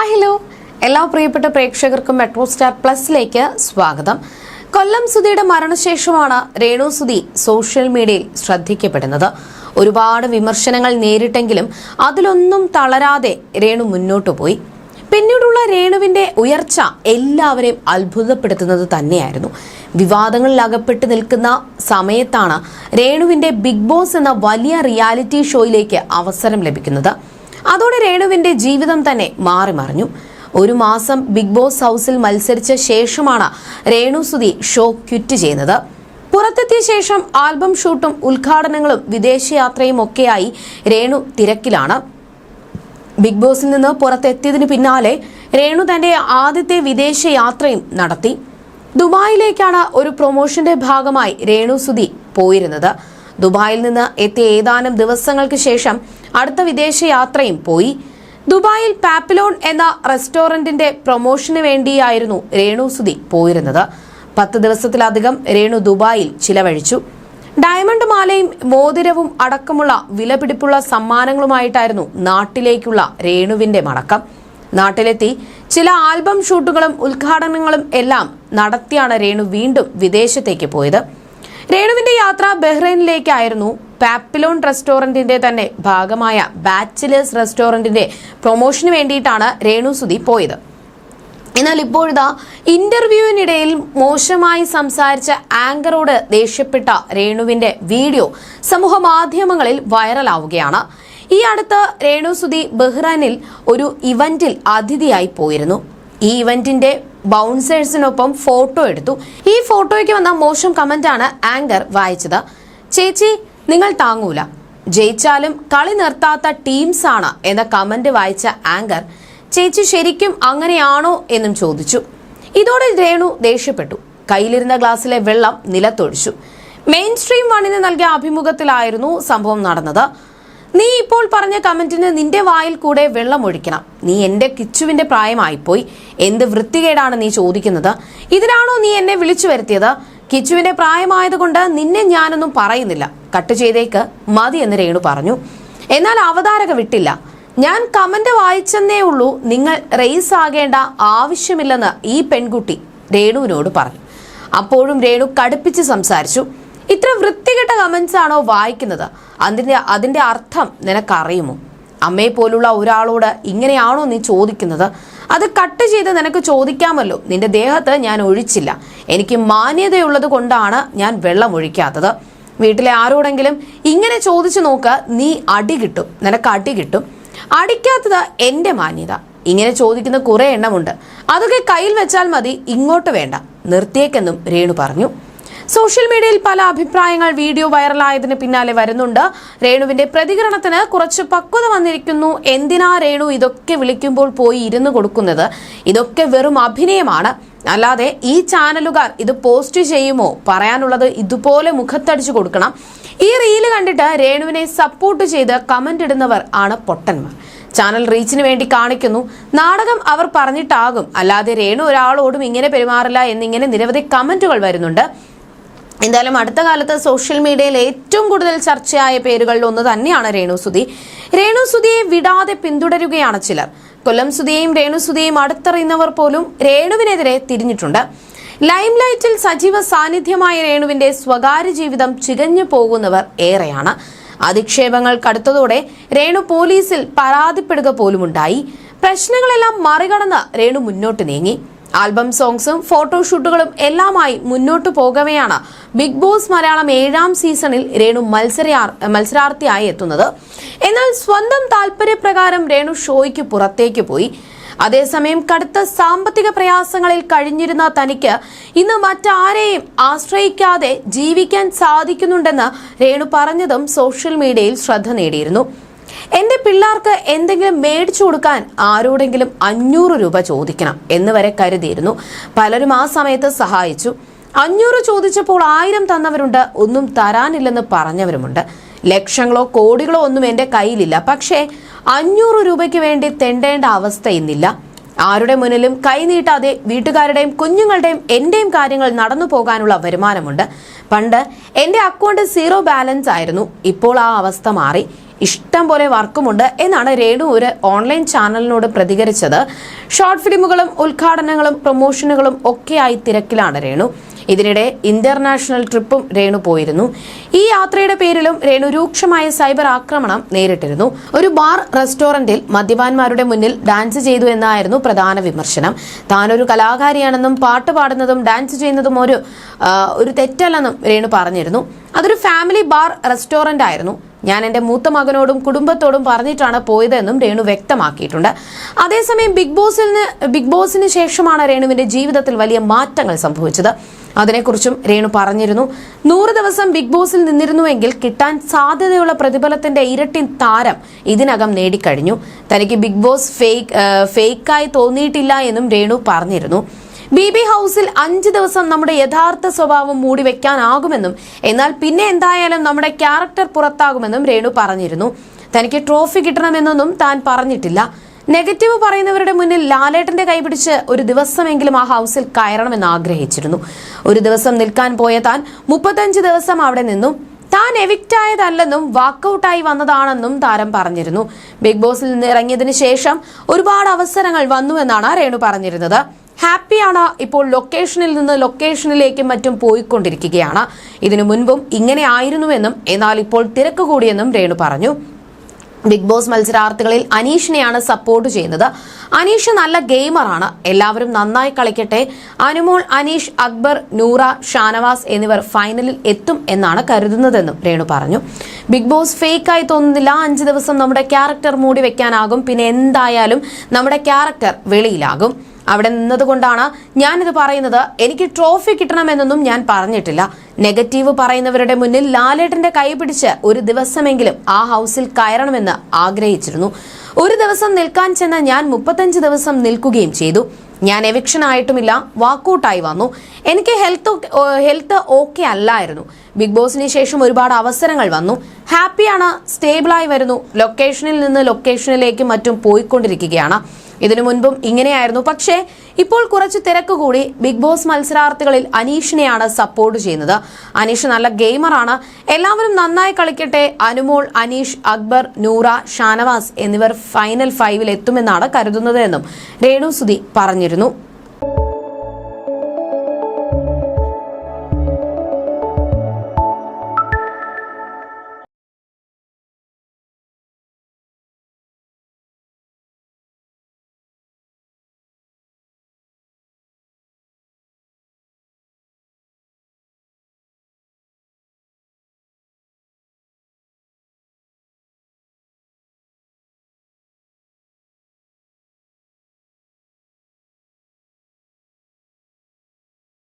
Hi hello എല്ലാ പ്രിയപ്പെട്ട പ്രേക്ഷകർക്കും മെട്രോ സ്റ്റാർ പ്ലസിലേക്ക് സ്വാഗതം. കൊല്ലം സുധിയുടെ മരണശേഷമാണ് രേണു സുധി സോഷ്യൽ മീഡിയയിൽ ശ്രദ്ധിക്കപ്പെടുന്നത്. ഒരുപാട് വിമർശനങ്ങൾ നേരിട്ടെങ്കിലും അതിലൊന്നും തളരാതെ രേണു മുന്നോട്ടു പോയി. പിന്നീടുള്ള രേണുവിന്റെ ഉയർച്ച എല്ലാവരെയും അത്ഭുതപ്പെടുത്തുന്നത് തന്നെയായിരുന്നു. വിവാദങ്ങളിൽ അകപ്പെട്ട് നിൽക്കുന്ന സമയത്താണ് രേണുവിന്റെ ബിഗ് ബോസ് എന്ന വലിയ റിയാലിറ്റി ഷോയിലേക്ക് അവസരം ലഭിക്കുന്നത്. അതോടെ രേണുവിന്റെ ജീവിതം തന്നെ മാറി മറിഞ്ഞു. ഒരു മാസം ബിഗ് ബോസ് ഹൗസിൽ മത്സരിച്ച ശേഷമാണ് രേണു സുധി ഷോ ക്വിറ്റ് ചെയ്യുന്നത് പുറത്തെത്തിയ ശേഷം ആൽബം ഷൂട്ടും ഉദ്ഘാടനങ്ങളും വിദേശയാത്രയും ഒക്കെയായി രേണു തിരക്കിലാണ്. ബിഗ് ബോസിൽ നിന്ന് പുറത്തെത്തിയതിന് പിന്നാലെ രേണു തന്റെ ആദ്യത്തെ വിദേശ യാത്രയും നടത്തി. ദുബായിലേക്കാണ് ഒരു പ്രൊമോഷന്റെ ഭാഗമായി രേണു സുധി പോയിരുന്നത്. ദുബായിൽ നിന്ന് എത്തിയ ഏതാനും ദിവസങ്ങൾക്ക് ശേഷം അടുത്ത വിദേശ യാത്രയും പോയി. ദുബായിൽ പാപ്പിലോൺ എന്ന റെസ്റ്റോറന്റിന്റെ പ്രൊമോഷന് വേണ്ടിയായിരുന്നു രേണു സുധി പോയിരുന്നത്. പത്ത് ദിവസത്തിലധികം രേണു ദുബായിൽ ചിലവഴിച്ചു. ഡയമണ്ട് മാലയും മോതിരവും അടക്കമുള്ള വിലപിടിപ്പുള്ള സമ്മാനങ്ങളുമായിട്ടായിരുന്നു നാട്ടിലേക്കുള്ള രേണുവിന്റെ മടക്കം. നാട്ടിലെത്തി ചില ആൽബം ഷൂട്ടുകളും ഉദ്ഘാടനങ്ങളും എല്ലാം നടത്തിയാണ് രേണു വീണ്ടും വിദേശത്തേക്ക് പോയത്. രേണുവിന്റെ യാത്ര ബഹ്റൈനിലേക്കായിരുന്നു. പാപ്പിലോൺ റെസ്റ്റോറന്റിന്റെ തന്നെ ഭാഗമായ ബാച്ചിലേഴ്സ് റെസ്റ്റോറന്റിന്റെ പ്രൊമോഷന് വേണ്ടിയിട്ടാണ് രേണു സുധി പോയത്. എന്നാൽ ഇപ്പോഴിതാ ഇന്റർവ്യൂവിനിടയിൽ മോശമായി സംസാരിച്ച ആങ്കറോട് ദേഷ്യപ്പെട്ട രേണുവിന്റെ വീഡിയോ സമൂഹ മാധ്യമങ്ങളിൽ വൈറലാവുകയാണ്. ഈ അടുത്ത് രേണു സുധി ബഹ്റൈനിൽ ഒരു ഇവന്റിൽ അതിഥിയായി പോയിരുന്നു. ഈ ഇവന്റിന്റെ ബൗൺസേഴ്സിനൊപ്പം ഫോട്ടോ എടുത്തു. ഈ ഫോട്ടോയ്ക്ക് വന്ന മോശം കമന്റാണ് ആങ്കർ വായിച്ചത്. ചേച്ചി നിങ്ങൾ താങ്ങൂല. ജയിച്ചാലും കളി നിർത്താത്ത ടീംസ് ആണ് എന്ന കമന്റ് വായിച്ച ആങ്കർ ചേച്ചി ശരിക്കും അങ്ങനെയാണോ എന്നും ചോദിച്ചു. ഇതോടെ രേണു ദേഷ്യപ്പെട്ടു. കയ്യിലിരുന്ന ഗ്ലാസ്സിലെ വെള്ളം നിലത്തൊഴിച്ചു. മെയിൻ സ്ട്രീം വണ്ണിന് നൽകിയ അഭിമുഖത്തിലായിരുന്നു സംഭവം നടന്നത്. നീ ഇപ്പോൾ പറഞ്ഞ കമന്റിന് നിന്റെ വായിൽ കൂടെ വെള്ളം ഒഴിക്കണം. നീ എന്റെ കിച്ചുവിന്റെ പ്രായമായിപ്പോയി. എന്ത് വൃത്തികേടാണ് നീ ചോദിക്കുന്നത്? ഇതിനാണോ നീ എന്നെ വിളിച്ചു വരുത്തിയത്? കിച്ചുവിന്റെ പ്രായമായതുകൊണ്ട് നിന്നെ ഞാനൊന്നും പറയുന്നില്ല. കട്ട് ചെയ്തേക്ക്. മതി എന്ന് രേണു പറഞ്ഞു. എന്നാൽ അവതാരക വിട്ടില്ല. ഞാൻ കമന്റ് വായിച്ചെന്നേ ഉള്ളൂ. നിങ്ങൾ റേസ് ആകേണ്ട ആവശ്യമില്ലെന്ന് ഈ പെൺകുട്ടി രേണുവിനോട് പറഞ്ഞു. അപ്പോഴും രേണു കടുപ്പിച്ച് സംസാരിച്ചു. ഇത്ര വൃത്തികെട്ട കമൻസ് ആണോ വായിക്കുന്നത്? അതിന്റെ അതിന്റെ അർത്ഥം നിനക്കറിയുമോ? അമ്മയെ പോലുള്ള ഒരാളോട് ഇങ്ങനെയാണോ നീ ചോദിക്കുന്നത്? അത് കട്ട് ചെയ്ത് നിനക്ക് ചോദിക്കാമല്ലോ. നിന്റെ ദേഹത്ത് ഞാൻ ഒഴിച്ചില്ല. എനിക്ക് മാന്യതയുള്ളത് കൊണ്ടാണ് ഞാൻ വെള്ളം ഒഴിക്കാത്തത്. വീട്ടിലെ ആരോടെങ്കിലും ഇങ്ങനെ ചോദിച്ചു നോക്ക് നീ അടി കിട്ടും. നിനക്ക് അടി കിട്ടും. അടിക്കാത്തത് എന്റെ മാന്യത. ഇങ്ങനെ ചോദിക്കുന്ന കുറെ എണ്ണമുണ്ട്. അതൊക്കെ കയ്യിൽ വെച്ചാൽ മതി ഇങ്ങോട്ട് വേണ്ട. നിർത്തിയേക്കെന്നും രേണു പറഞ്ഞു. സോഷ്യൽ മീഡിയയിൽ പല അഭിപ്രായങ്ങൾ വീഡിയോ വൈറലായതിന് പിന്നാലെ വരുന്നുണ്ട്. രേണുവിന്റെ പ്രതികരണത്തിന് കുറച്ച് പക്വത വന്നിരിക്കുന്നു. എന്തിനാ രേണു ഇതൊക്കെ വിളിക്കുമ്പോൾ പോയി ഇരുന്ന് കൊടുക്കുന്നത്? ഇതൊക്കെ വെറും അഭിനയമാണ്. അല്ലാതെ ഈ ചാനലുകാർ ഇത് പോസ്റ്റ് ചെയ്യുമോ? പറയാനുള്ളത് ഇതുപോലെ മുഖത്തടിച്ചു കൊടുക്കണം. ഈ റീൽ കണ്ടിട്ട് രേണുവിനെ സപ്പോർട്ട് ചെയ്ത് കമന്റ് ഇടുന്നവർ ആണ് പൊട്ടന്മാർ. ചാനൽ റീച്ചിന് വേണ്ടി കാണിക്കുന്നു. നാടകം അവർ പറഞ്ഞിട്ടാകും. അല്ലാതെ രേണു ഒരാളോടും ഇങ്ങനെ പെരുമാറില്ല എന്നിങ്ങനെ നിരവധി കമന്റുകൾ വരുന്നുണ്ട്. എന്തായാലും അടുത്ത കാലത്ത് സോഷ്യൽ മീഡിയയിൽ ഏറ്റവും കൂടുതൽ ചർച്ചയായ പേരുകളിൽ ഒന്ന് തന്നെയാണ് രേണു സുധി. രേണു സുധിയെ വിടാതെ പിന്തുടരുകയാണ് ചിലർ. കൊല്ലം സുധിയെയും രേണു സുധിയെയും അടുത്തറിയുന്നവർ പോലും രേണുവിനെതിരെ തിരിഞ്ഞിട്ടുണ്ട്. ലൈം ലൈറ്റിൽ സജീവ സാന്നിധ്യമായ രേണുവിന്റെ സ്വകാര്യ ജീവിതം ചികഞ്ഞു പോകുന്നവർ ഏറെയാണ്. അധിക്ഷേപങ്ങൾ കടുത്തതോടെ രേണു പോലീസിൽ പരാതിപ്പെടുക പോലുമുണ്ടായി. പ്രശ്നങ്ങളെല്ലാം മറികടന്ന് രേണു മുന്നോട്ട് നീങ്ങി. ആൽബം സോങ്സും ഫോട്ടോഷൂട്ടുകളും എല്ലാമായി മുന്നോട്ടു പോകവെയാണ് ബിഗ് ബോസ് മലയാളം ഏഴാം സീസണിൽ രേണു മത്സര മത്സരാർത്ഥിയായി എത്തുന്നത്. എന്നാൽ സ്വന്തം താല്പര്യപ്രകാരം രേണു ഷോയ്ക്ക് പുറത്തേക്ക് പോയി. അതേസമയം കടുത്ത സാമ്പത്തിക പ്രയാസങ്ങളിൽ കഴിഞ്ഞിരുന്ന തനിക്ക് ഇന്ന് മറ്റാരെയും ആശ്രയിക്കാതെ ജീവിക്കാൻ സാധിക്കുന്നുണ്ടെന്ന് രേണു പറഞ്ഞതും സോഷ്യൽ മീഡിയയിൽ ശ്രദ്ധ നേടിയിരുന്നു. എന്റെ പിള്ളേർക്ക് എന്തെങ്കിലും മേടിച്ചു കൊടുക്കാൻ ആരോടെങ്കിലും അഞ്ഞൂറ് രൂപ ചോദിക്കണം എന്ന് വരെ കരുതിയിരുന്നു. പലരും ആ സമയത്ത് സഹായിച്ചു. അഞ്ഞൂറ് ചോദിച്ചപ്പോൾ ആയിരം തന്നവരുണ്ട്. ഒന്നും തരാനില്ലെന്ന് പറഞ്ഞവരുമുണ്ട്. ലക്ഷങ്ങളോ കോടികളോ ഒന്നും എന്റെ കയ്യിലില്ല. പക്ഷേ അഞ്ഞൂറ് രൂപയ്ക്ക് വേണ്ടി തെണ്ടേണ്ട അവസ്ഥ ഇന്നില്ല. ആരുടെ മുന്നിലും കൈനീട്ടാതെ വീട്ടുകാരുടെയും കുഞ്ഞുങ്ങളുടെയും എന്റെയും കാര്യങ്ങൾ നടന്നു പോകാനുള്ള വരുമാനമുണ്ട്. പണ്ട് എന്റെ അക്കൗണ്ട് സീറോ ബാലൻസ് ആയിരുന്നു. ഇപ്പോൾ ആ അവസ്ഥ മാറി. ഇഷ്ടം പോലെ വർക്കുമുണ്ട് എന്നാണ് രേണു ഒരു ഓൺലൈൻ ചാനലിനോട് പ്രതികരിച്ചത്. ഷോർട്ട് ഫിലിമുകളും ഉദ്ഘാടനങ്ങളും പ്രൊമോഷനുകളും ഒക്കെയായി തിരക്കിലാണ് രേണു. ഇതിനിടെ ഇന്റർനാഷണൽ ട്രിപ്പും രേണു പോയിരുന്നു. ഈ യാത്രയുടെ പേരിലും രേണു രൂക്ഷമായ സൈബർ ആക്രമണം നേരിട്ടിരുന്നു. ഒരു ബാർ റെസ്റ്റോറന്റിൽ മദ്യപാന്മാരുടെ മുന്നിൽ ഡാൻസ് ചെയ്തു എന്നായിരുന്നു പ്രധാന വിമർശനം. താനൊരു കലാകാരിയാണെന്നും പാട്ട് പാടുന്നതും ഡാൻസ് ചെയ്യുന്നതും ഒരു ഒരു തെറ്റല്ലെന്നും രേണു പറഞ്ഞിരുന്നു. അതൊരു ഫാമിലി ബാർ റെസ്റ്റോറന്റ് ആയിരുന്നു ഞാൻ എന്റെ മൂത്ത മകനോടും കുടുംബത്തോടും പറഞ്ഞിട്ടാണ് പോയതെന്നും രേണു വ്യക്തമാക്കിയിട്ടുണ്ട്. അതേസമയം ബിഗ് ബോസിൽ നിന്ന് ബിഗ് ബോസിന് ശേഷമാണ് രേണുവിന്റെ ജീവിതത്തിൽ വലിയ മാറ്റങ്ങൾ സംഭവിച്ചത്. അതിനെക്കുറിച്ചും രേണു പറഞ്ഞിരുന്നു. നൂറ് ദിവസം ബിഗ് ബോസിൽ നിന്നിരുന്നുവെങ്കിൽ കിട്ടാൻ സാധ്യതയുള്ള പ്രതിഫലത്തിന്റെ ഇരട്ടി താരം ഇതിനകം നേടിക്കഴിഞ്ഞു. തനിക്ക് ബിഗ് ബോസ് ഫേക്ക് ഫേക്കായി തോന്നിയിട്ടില്ല എന്നും രേണു പറഞ്ഞിരുന്നു. ബി ബി ഹൗസിൽ അഞ്ച് ദിവസം നമ്മുടെ യഥാർത്ഥ സ്വഭാവം മൂടി വെക്കാനാകുമെന്നും എന്നാൽ പിന്നെ എന്തായാലും നമ്മുടെ ക്യാരക്ടർ പുറത്താകുമെന്നും രേണു പറഞ്ഞിരുന്നു. തനിക്ക് ട്രോഫി കിട്ടണമെന്നൊന്നും താൻ പറഞ്ഞിട്ടില്ല. നെഗറ്റീവ് പറയുന്നവരുടെ മുന്നിൽ ലാലേട്ടന്റെ കൈപിടിച്ച് ഒരു ദിവസമെങ്കിലും ആ ഹൗസിൽ കയറണമെന്ന് ആഗ്രഹിച്ചിരുന്നു. ഒരു ദിവസം നിൽക്കാൻ പോയ താൻ മുപ്പത്തഞ്ച് ദിവസം അവിടെ നിന്നു. താൻ എവിക്റ്റ് ആയതല്ലെന്നും വാക്കൌട്ടായി വന്നതാണെന്നും താരം പറഞ്ഞിരുന്നു. ബിഗ് ബോസിൽ നിന്ന് ഇറങ്ങിയതിനു ശേഷം ഒരുപാട് അവസരങ്ങൾ വന്നുവെന്നാണ് രേണു പറഞ്ഞിരുന്നത്. ഹാപ്പിയാണ് ഇപ്പോൾ ലൊക്കേഷനിൽ നിന്ന് ലൊക്കേഷനിലേക്കും മറ്റും പോയിക്കൊണ്ടിരിക്കുകയാണ്. ഇതിനു മുൻപും ഇങ്ങനെ ആയിരുന്നുവെന്നും എന്നാൽ ഇപ്പോൾ തിരക്ക് കൂടിയെന്നും രേണു പറഞ്ഞു. ബിഗ് ബോസ് മത്സരാർത്ഥികളിൽ അനീഷിനെയാണ് സപ്പോർട്ട് ചെയ്യുന്നത്. അനീഷ് നല്ല ഗെയിമറാണ്. എല്ലാവരും നന്നായി കളിക്കട്ടെ. അനുമോൾ അനീഷ് അക്ബർ നൂറ ഷാനവാസ് എന്നിവർ ഫൈനലിൽ എത്തും എന്നാണ് കരുതുന്നതെന്നും രേണു പറഞ്ഞു. ബിഗ് ബോസ് ഫേക്കായി തോന്നുന്നില്ല. അഞ്ച് ദിവസം നമ്മുടെ ക്യാരക്ടർ മൂടി വെക്കാനാകും. പിന്നെ എന്തായാലും നമ്മുടെ ക്യാരക്ടർ വെളിയിലാകും. അവിടെ നിന്നതുകൊണ്ടാണ് ഞാനിത് പറയുന്നത്. എനിക്ക് ട്രോഫി കിട്ടണമെന്നൊന്നും ഞാൻ പറഞ്ഞിട്ടില്ല. നെഗറ്റീവ് പറയുന്നവരുടെ മുന്നിൽ ലാലേട്ടന്റെ കൈ പിടിച്ച് ഒരു ദിവസമെങ്കിലും ആ ഹൗസിൽ കയറണമെന്ന് ആഗ്രഹിച്ചിരുന്നു. ഒരു ദിവസം നിൽക്കാൻ ചെന്ന ഞാൻ മുപ്പത്തഞ്ച് ദിവസം നിൽക്കുകയും ചെയ്തു. ഞാൻ എവിക്ഷൻ ആയിട്ടുമില്ല വാക്കൗട്ടായി വന്നു. എനിക്ക് ഹെൽത്ത് ഹെൽത്ത് ഓക്കെ അല്ലായിരുന്നു. ബിഗ് ബോസിന് ശേഷം ഒരുപാട് അവസരങ്ങൾ വന്നു. ഹാപ്പിയാണ് സ്റ്റേബിളായി വരുന്നു. ലൊക്കേഷനിൽ നിന്ന് ലൊക്കേഷനിലേക്ക് മറ്റും പോയിക്കൊണ്ടിരിക്കുകയാണ്. ഇതിനു മുൻപും ഇങ്ങനെയായിരുന്നു. പക്ഷേ ഇപ്പോൾ കുറച്ച് തിരക്ക് കൂടി ബിഗ് ബോസ് മത്സരാർത്ഥികളിൽ അനീഷിനെയാണ് സപ്പോർട്ട് ചെയ്യുന്നത്. അനീഷ് നല്ല ഗെയിമറാണ്. എല്ലാവരും നന്നായി കളിക്കട്ടെ. അനുമോൾ അനീഷ് അക്ബർ നൂറ ഷാനവാസ് എന്നിവർ ഫൈനൽ ഫൈവിൽ എത്തുമെന്നാണ് കരുതുന്നത് എന്നും രേണു സുധി പറഞ്ഞിരുന്നു.